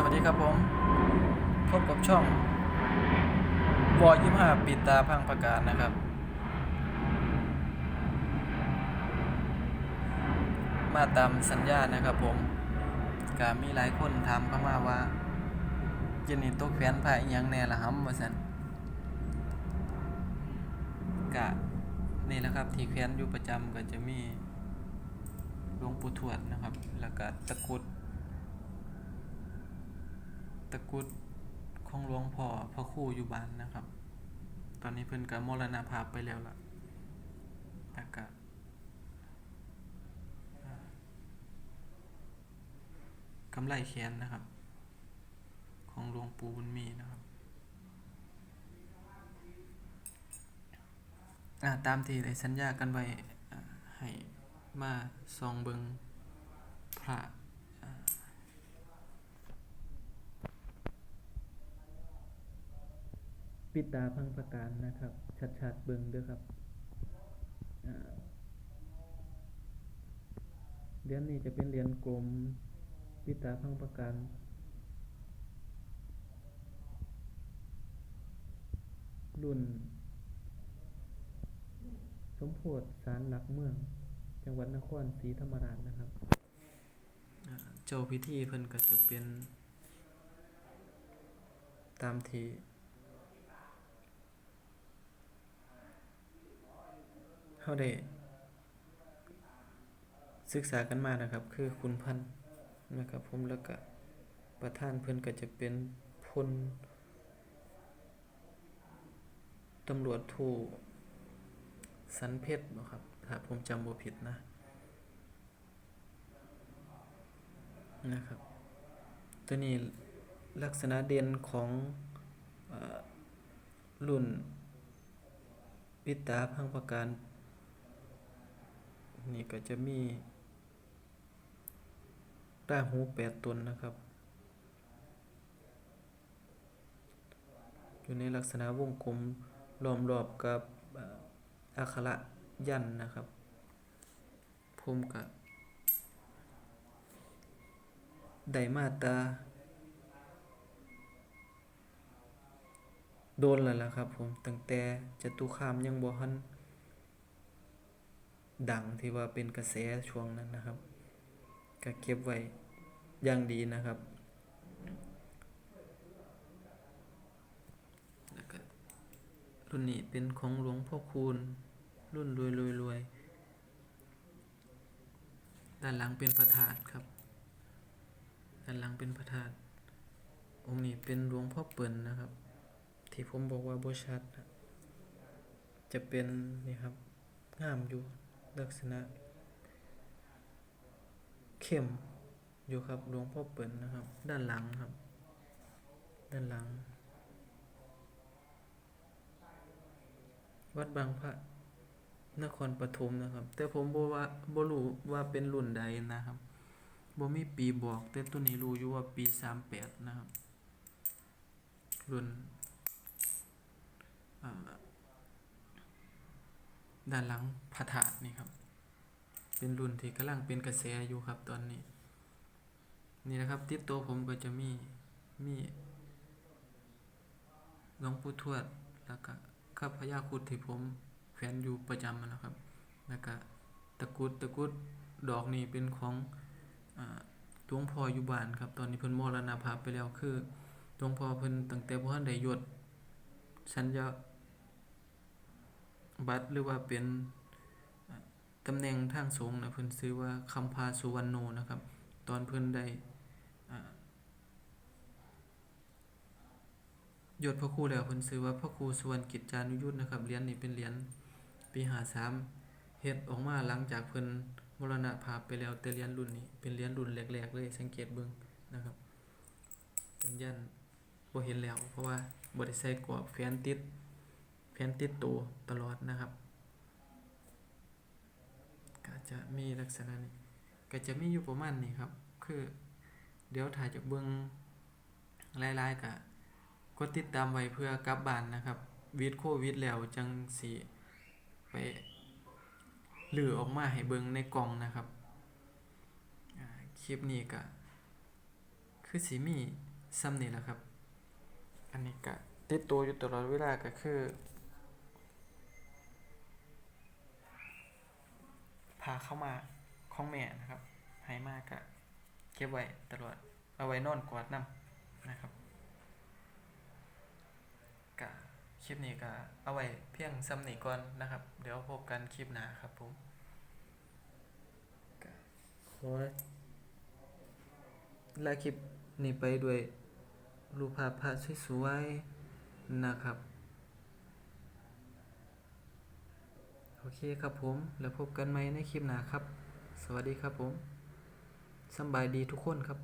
สวัสดีครับผม พบกับช่องวอยี่ห้าปิดตาพังประกาศนะครับ มาตามสัญญานะครับผมก็มีหลายคนถามเข้ามาว่าเจนี่ตกแขวนผ้าอีหยังแน่ละฮัมว่าซั่นกะนี่แหละครับ ที่แขวนอยู่ประจำก็จะมีหลวงปู่ทวดนะครับ แล้วก็ตะกุด ตะกุดของหลวงพ่อพระครู่อยู่บ้านนะครับ ตอนนี้เพิ่นก็มรณภาพไปแล้วล่ะแล้วก็กำไรแขนนะครับ ของหลวงปู่บุญมีนะครับอ่าตามที่ได้สัญญากันไว้ให้มาส่องเบิงพระ ปิดตาพังประการนะครับ ชัดๆเบิ่งเด้วยครับเหรียญนี้จะเป็นเหรียญกลมปิดตาพังประการรุ่น สมโพธิสารหลักเมือง จังหวัดนครศรีธรรมราชนะครับ เจ้าพิธีเพิ่นก็จะเป็น ตามที่ เขาได้ศึกษากันมานะครับ คือคุณพันธ์นะครับ ผมแล้วก็ประธานเพิ่นก็จะเป็นพลตำรวจโทูสันเพชรบ่ครับ ถ้าผมจำบ่ผิดนะ นะครับ ตัวนี้ลักษณะเด่นของอรุ่นปิตาพังประการ นี่ก็จะมีต้าหูแปดตนนะครับ อยู่ในลักษณะวงกลมล้อมรอบกับอักขระยันนะครับผมกับไดมาตา โดนแล้วล่ะครับผมตั้งแต่จตุคามยังบ่ทัน ดังที่ว่าเป็นกระแสช่วงนั้นนะครับ ก็เก็บไว้อย่างดีนะครับรุ่นนี้เป็นของหลวงพ่อคูณ รุ่นรวยรวยรวยด้านหลังเป็นพระธาตุครับ ด้านหลังเป็นพระธาตุองค์นี้เป็นหลวงพ่อเปิ่นนะครับ ที่ผมบอกว่าบ่ชัดจะเป็นนี่ครับงามอยู่ ลักษณะ เข้มอยู่ครับหลวงพ่อเปิ่นนะครับ ด้านหลังครับ ด้านหลัง วัดบางพระนครปฐมนะครับ แต่ผมบ่ว่าบ่รู้ว่าเป็นรุ่นใดนะครับบ่มีปีบอก แต่ตัวนี้รู้อยู่ว่าปี 38 นะครับ รุ่นอ่า ด้านหลังพระธาตุนี่ครับ เป็นรุ่นที่กำลังเป็นกระแสอยู่ครับตอนนี้ นี่นะครับติดตัวผมก็จะมีมีหลวงปู่ทวดแล้วก็ข้าพญาคุดที่ผมแขวนอยู่ประจำนะครับ แล้วก็ตะกุดตะกุดดอกนี้เป็นของหลวงพ่ออยู่บ้านครับ ตอนนี้เพิ่นมรณภาพไปแล้วคือหลวงพ่อเพิ่นตั้งแต่บ่ทันได้ยศสัญญา บัตรหรือว่าเป็นตำแหน่งทางสงฆ์นะเพิ่นชื่อว่าคำพาสุวรรณโนนะครับ ตอนเพิ่นได้อ่ายศพระครูแล้วเพิ่นชื่อว่าพระครูสุวรรณกิจจานุยุทธนะครับเหรียญนี้เป็นเหรียญปี53เฮ็ดออกมาหลังจากเพิ่นมรณภาพไปแล้วแต่เหรียญรุ่นนี้เป็นเหรียญรุ่นแรกๆเลยสังเกตเบิ่งนะครับ เป็นยันบ่เห็นแล้วเพราะว่าบ่ได้ใส่กรอบแฝนติด แฝนติดตัวตลอดนะครับ ก็จะมีลักษณะนี้ ก็จะมีอยู่ประมาณนี้ครับ คือเดี๋ยวถ่ายจากเบื้องหลายๆกะกดติดตามไว้เพื่อกลับบ้านนะครับวิดโควิดแล้วจังสีไปหลือออกมาให้เบิ่งในกล่องนะครับคลิปนี้ก็คือสีมีซ้ำนี่แหละครับ อันนี้ก็ติดตัวอยู่ตลอดเวลาก็คือ พาเข้ามาของแม่นะครับให้มากก็เก็บไว้ตลอดเอาไว้นอนกอดน้ำนะครับก็คลิปนี้ก็เอาไว้เพียงซ้ำนี่ก่อนนะครับ เดี๋ยวพบกันคลิปหน้าครับผมก็ขอลาคลิปนี้ไปด้วยรูปภาพพระสวยๆนะครับ โอเคครับผม แล้วพบกันใหม่ในคลิปหน้าครับ สวัสดีครับผมสบายดีทุกคนครับ